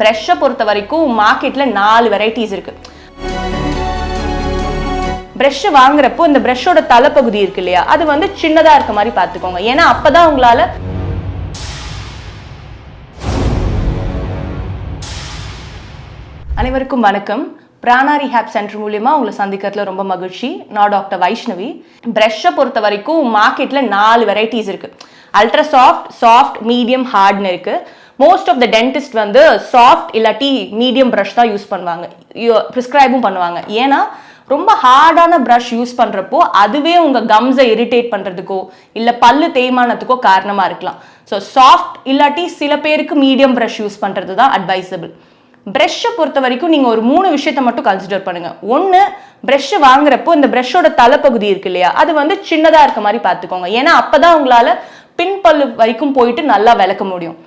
ப்ரெஷ்ஷை பொறுத்த வரைக்கும் மார்க்கெட்டில் நாலு வெரைட்டிஸ் இருக்கு. ப்ரெஷ்ஷு வாங்குறப்போ இந்த ப்ரெஷ்ஷோட தலைப்பகுதி இருக்கு இல்லையா? அது வந்து சின்னதாக இருக்க மாதிரி பார்த்துக்கோங்க. ஏன்னா அப்பதான் உங்களால அனைவருக்கும் வணக்கம். பிராணாரி ஹேப் சென்டர் மூலியமா உங்களை சந்திக்கிறதுல ரொம்ப மகிழ்ச்சி. நான் டாக்டர் வைஷ்ணவி. ப்ரெஷ்ஷை பொறுத்த வரைக்கும் மார்க்கெட்டில் நாலு வெரைட்டிஸ் இருக்கு. அல்ட்ரா சாஃப்ட் சாஃப்ட் மீடியம் ஹார்ட்னு இருக்கு. மோஸ்ட் ஆஃப் த டென்டிஸ்ட் வந்து சாஃப்ட் இல்லாட்டி மீடியம் ப்ரஷ் தான் யூஸ் பண்ணுவாங்க. ப்ரிஸ்கிரைபும் பண்ணுவாங்க. ஏன்னா ரொம்ப ஹார்டான ப்ரஷ் யூஸ் பண்ணுறப்போ அதுவே உங்கள் கம்ஸை இரிட்டேட் பண்ணுறதுக்கோ இல்லை பல்லு தேய்மானத்துக்கோ காரணமாக இருக்கலாம். ஸோ சாஃப்ட் இல்லாட்டி சில பேருக்கு மீடியம் ப்ரஷ் யூஸ் பண்ணுறது தான் அட்வைசபிள் ப்ரெஷ்ஷை பொறுத்த வரைக்கும் நீங்கள் ஒரு மூணு விஷயத்த மட்டும் கன்சிடர் பண்ணுங்கள் ஒன்று ப்ரெஷ்ஷு வாங்குறப்போ இந்த ப்ரெஷ்ஷோட தலைப்பகுதி இருக்கு இல்லையா? அது வந்து சின்னதாக இருக்க மாதிரி பார்த்துக்கோங்க. ஏன்னா அப்போ தான் உங்களால் பின்பல்லு வரைக்கும் போயிட்டு நல்லா விளக்க முடியும்.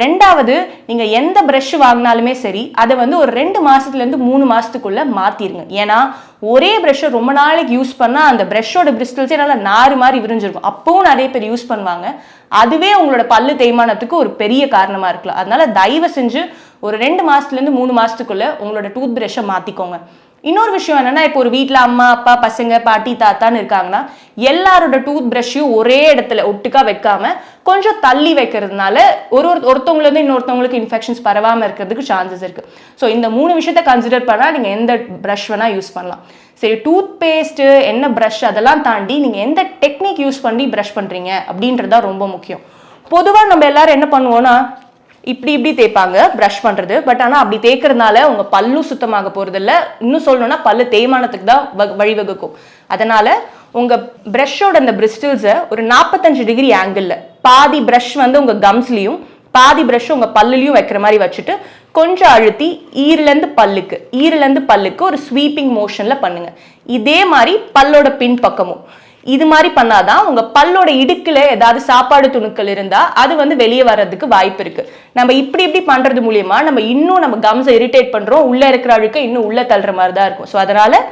ரெண்டாவது நீங்கள் எந்த ப்ரஷ் வாங்கினாலுமே சரி அதை வந்து ஒரு ரெண்டு மாதத்துலேருந்து மூணு மாதத்துக்குள்ளே மாற்றிடுங்க ஏன்னா ஒரே ப்ரெஷ்ஷை ரொம்ப நாளைக்கு யூஸ் பண்ணால் அந்த ப்ரெஷ்ஷோட பிரிஸ்டல்ஸே நல்லா நாறு மாதிரி விரிஞ்சிருக்கும். அப்பவும் நிறைய பேர் யூஸ் பண்ணுவாங்க. அதுவே உங்களோட பல்லு தேய்மானத்துக்கு ஒரு பெரிய காரணமாக இருக்கலாம். அதனால தயவு செஞ்சு ஒரு ரெண்டு மாதத்துலேருந்து மூணு மாதத்துக்குள்ளே உங்களோட டூத் ப்ரஷ்ஷை மாற்றிக்கோங்க இன்னொரு விஷயம் என்னன்னா இப்போ ஒரு வீட்டில் அம்மா அப்பா பசங்க பாட்டி தாத்தான்னு இருக்காங்கன்னா எல்லாரோட டூத் ப்ரஷ்ஷையும் ஒரே இடத்துல ஒட்டுக்கா வைக்காம கொஞ்சம் தள்ளி வைக்கிறதுனால ஒரு ஒரு ஒருத்தவங்கலேருந்து இன்னொருத்தவங்களுக்கு இன்ஃபெக்ஷன்ஸ் பரவாமல் இருக்கிறதுக்கு சான்சஸ் இருக்கு. ஸோ இந்த மூணு விஷயத்த கன்சிடர் பண்ணால் நீங்கள் எந்த ப்ரஷ் வேணால் யூஸ் பண்ணலாம். சரி டூத் பேஸ்ட்டு என்ன ப்ரஷ் அதெல்லாம் தாண்டி நீங்கள் எந்த டெக்னிக் யூஸ் பண்ணி ப்ரஷ் பண்ணுறீங்க அப்படின்றது தான் ரொம்ப முக்கியம். பொதுவாக நம்ம எல்லாரும் என்ன பண்ணுவோம்னா இப்படி இப்படி தேய்ப்பாங்க ப்ரஷ் பண்ணுறது பட் ஆனால் அப்படி தேய்க்கிறதுனால உங்கள் பல்லும் சுத்தமாக போகிறதில்ல இன்னும் சொல்லணும்னா பல்லு தேய்மானத்துக்கு தான் வ- வழிவகுக்கும். அதனால் உங்கள் ப்ரஷ்ஷோட அந்த பிரிஸ்டில்ஸை ஒரு நாற்பத்தஞ்சு டிகிரி ஆங்கிளில் பாதி ப்ரஷ் வந்து உங்கள் கம்ஸ்லேயும் பாதி ப்ரஷ் உங்கள் பல்லுலையும் வைக்கிற மாதிரி வச்சுட்டு கொஞ்சம் அழுத்தி ஈரிலேருந்து பல்லுக்கு ஈரிலேருந்து பல்லுக்கு ஒரு ஸ்வீப்பிங் மோஷனில் பண்ணுங்கள் இதே மாதிரி பல்லோட பின் பக்கமும் இது மாதிரி பண்ணாதான் உங்க பல்லோட இடுக்குல ஏதாவது சாப்பாடு துணுக்கள் இருந்தா அது வந்து வெளியே வர்றதுக்கு வாய்ப்பு இருக்கு. நம்ம இப்படி இப்படி பண்றது மூலியமா நம்ம இன்னும் நம்ம கம்ஸை இரிட்டேட் பண்றோம். உள்ள இருக்கிற அழுக்க இன்னும் உள்ள தள்ளுற மாதிரி தான் இருக்கும். ஸோ அதனால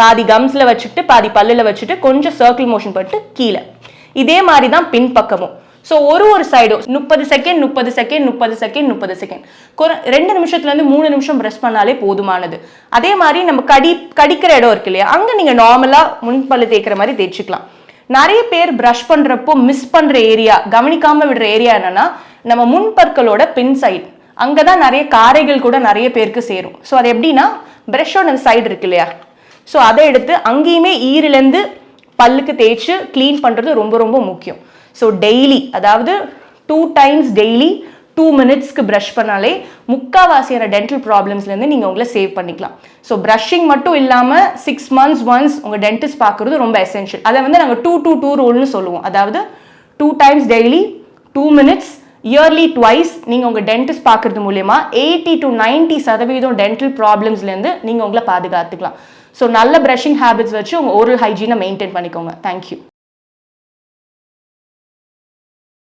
பாதி கம்ஸ்ல வச்சுட்டு பாதி பல்லுல வச்சுட்டு கொஞ்சம் சர்க்கிள் மோஷன் பண்ணிட்டு கீழே. இதே மாதிரி தான் பின்பக்கமும். ஸோ ஒரு ஒரு சைடும் முப்பது செகண்ட் முப்பது செகண்ட் முப்பது செகண்ட் முப்பது செகண்ட் ரெண்டு நிமிஷத்துல இருந்து மூணு நிமிஷம் ப்ரெஸ் பண்ணாலே போதுமானது. அதே மாதிரி நம்ம கடி கடிக்கிற இடம் இருக்கு இல்லையா? அங்க நீங்க நார்மலா முன்பல்லு தேய்க்கிற மாதிரி தேய்ச்சிக்கலாம். நிறைய பேர் ப்ரஷ் பண்றப்போ மிஸ் பண்ற ஏரியா கவனிக்காம விடுற ஏரியா என்னன்னா நம்ம முன்பற்களோட பின் சைடு அங்கதான் நிறைய காரைகள் கூட நிறைய பேருக்கு சேரும். ஸோ அது எப்படின்னா ப்ரஷோட சைடு இருக்கு இல்லையா? ஸோ அதை எடுத்து அங்கேயுமே ஈரிலேருந்து பல்லுக்கு தேய்ச்சி க்ளீன் பண்ணுறது ரொம்ப ரொம்ப முக்கியம். ஸோ டெய்லி அதாவது டூ டைம்ஸ் டெய்லி டூ மினிட்ஸ்க்கு ப்ரஷ் பண்ணாலே முக்காவாசியான டென்டல் ப்ராப்ளம்ஸ்லேருந்து நீங்கள் உங்களை சேவ் பண்ணிக்கலாம். ஸோ ப்ரஷிங் மட்டும் இல்லாமல் சிக்ஸ் மந்த்ஸ் ஒன்ஸ் உங்கள் டென்டிஸ்ட் பார்க்குறது ரொம்ப எசென்ஷியல் அதை வந்து நாங்கள் டூ டூ டூ ரூல்னு சொல்லுவோம். அதாவது two times daily two minutes yearly twice நீங்கள் உங்கள் டென்டிஸ்ட் பார்க்குறது மூலயமா எயிட்டி டு 90 சதவீதம் டென்டல் ப்ராப்ளம்ஸ்லேருந்து நீங்கள் உங்களை பாதுகாத்துக்கலாம். ஸோ நல்ல ப்ரஷிங் ஹேபிட்ஸ் வச்சு உங்கள் ஓரல் ஹைஜீனை மெயின்டைன் பண்ணிக்கோங்க. Thank you